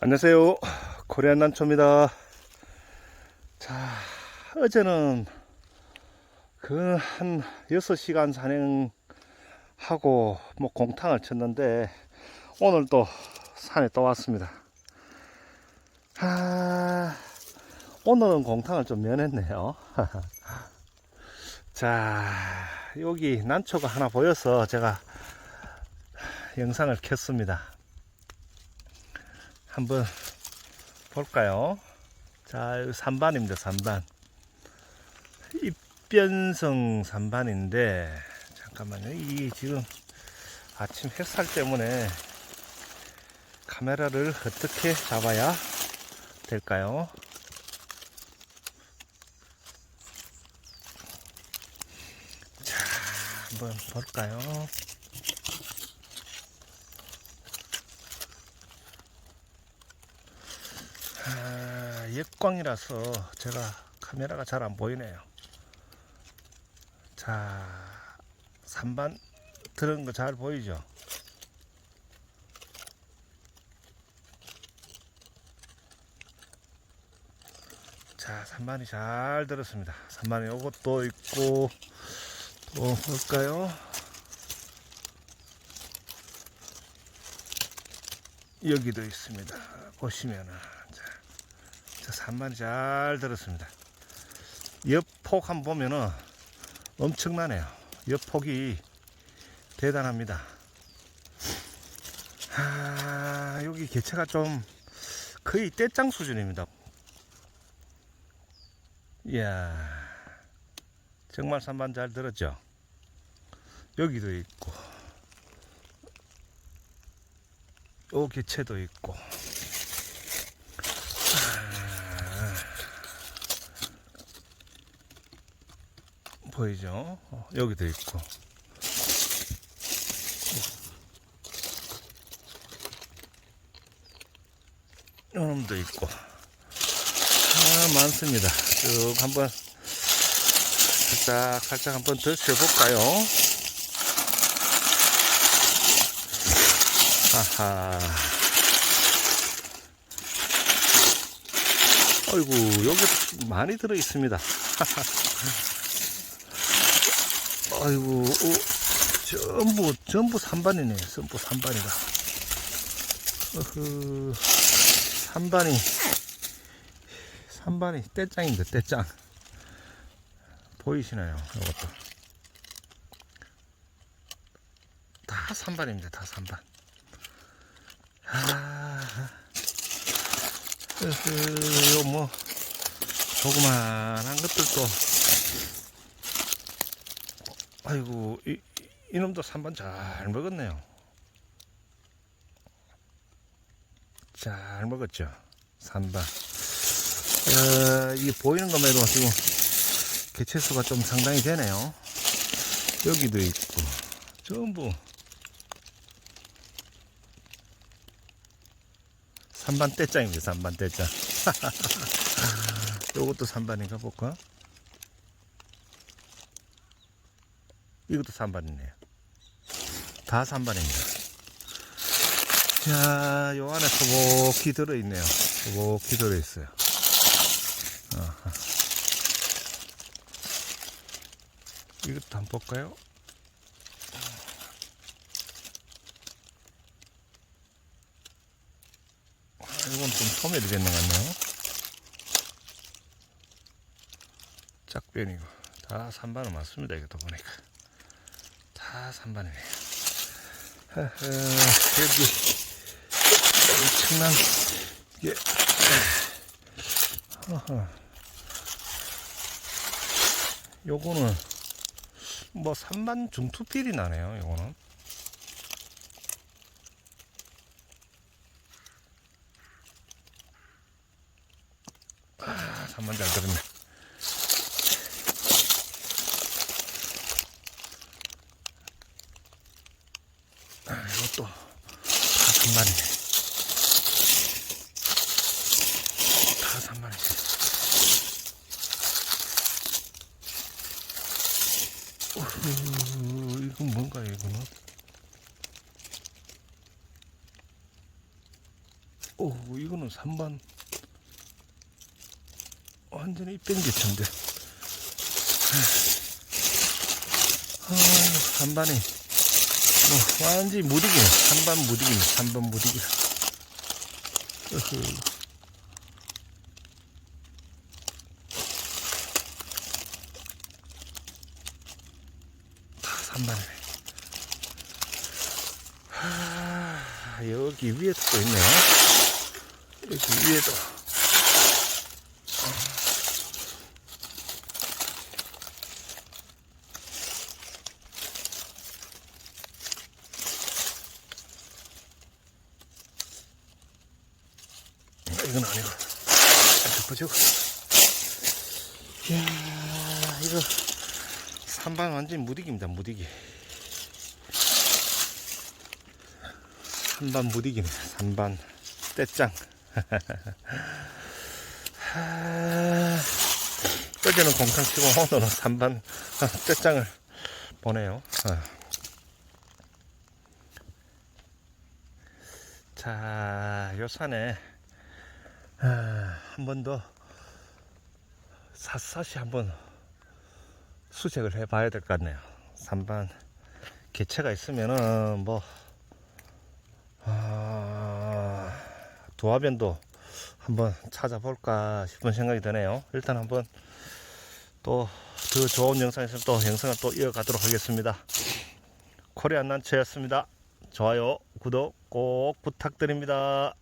안녕하세요. 코리안 난초입니다. 자, 어제는 그 한 6시간 산행하고 뭐 공탕을 쳤는데 오늘 또 산에 또 왔습니다. 아, 오늘은 공탕을 좀 면했네요. 자, 여기 난초가 하나 보여서 제가 영상을 켰습니다. 한번 볼까요? 자, 여기 3반입니다, 3반. 입변성 3반인데, 잠깐만요. 이 지금 아침 햇살 때문에 카메라를 어떻게 잡아야 될까요? 자, 한번 볼까요? 아, 역광이라서 제가 카메라가 잘 안 보이네요. 자, 3반 들은 거 잘 보이죠? 자, 3반이 잘 들었습니다. 3반이 요것도 있고, 또 볼까요? 여기도 있습니다. 보시면은. 자, 자 3반이 잘 들었습니다. 옆폭 한번 보면은 엄청나네요. 옆폭이 대단합니다. 아, 여기 개체가 좀 거의 떼짱 수준입니다. 이야, 정말 3반 잘 들었죠? 여기도 있고, 요 개체도 있고, 보이죠? 어, 여기도 있고. 이놈도 있고. 아, 많습니다. 쭉 한번 살짝, 살짝 한번 드셔볼까요? 아하. 어이구, 여기 많이 들어 있습니다. 아이고, 어, 전부, 전부 3반이네. 전부 3반이다. 어흐, 3반이, 3반이 떼짱인데, 떼짱. 보이시나요? 이것도. 다 3반입니다. 다 3반. 아, 어흐, 요 뭐, 조그만한 것들도 아이고 이, 이놈도 3번 잘 먹었네요. 잘 먹었죠 3번 어, 이게 보이는 것만 해도 지금 개체수가 좀 상당히 되네요. 여기도 있고 전부. 3반 떼짱입니다 3반 떼짱 요것도 3반인가 볼까 이것도 3반이네요. 다 3반입니다. 자, 요 안에 소복히 들어있네요. 소복히 들어있어요. 아하. 이것도 한번 볼까요? 아, 이건 좀 소멸이 됐는 것 같네요. 짝변이고. 다 3반은 맞습니다. 이것도 보니까. 다 3반이네요. 여기 엄청난 이게 어허. 요거는 뭐 3반 중투필이 나네요. 요거는 아, 3반 잘 들었네. 아, 이것도 다 3반이네. 다 3반이네. 어후, 이건 뭔가요, 이거는? 오, 이거는 3반. 완전히 뺑개천데. 아, 3반이. 뭐, 완전히 무디기네. 3반 무디기네. 3반 무디기. 으흐. 다 3반이네. 하, 여기 위에도 또 있네요. 여기 위에도. 이건 아니고. 보죠. 이야, 이거 3반 완전 무디기입니다, 무디기. 3반 무디기네, 3반 떼짱. 하, 어제는 공상 치고 오늘은 3반 떼짱을 보네요. 아. 자, 요 산에 아, 한 번 더 샅샅이 한번 수색을 해 봐야 될 것 같네요. 3반 개체가 있으면은 뭐 아, 도화변도 한번 찾아볼까 싶은 생각이 드네요. 일단 한번 또 더 좋은 영상 있으면 또 영상을 또 이어가도록 하겠습니다. 코리안 난처였습니다. 좋아요, 구독 꼭 부탁드립니다.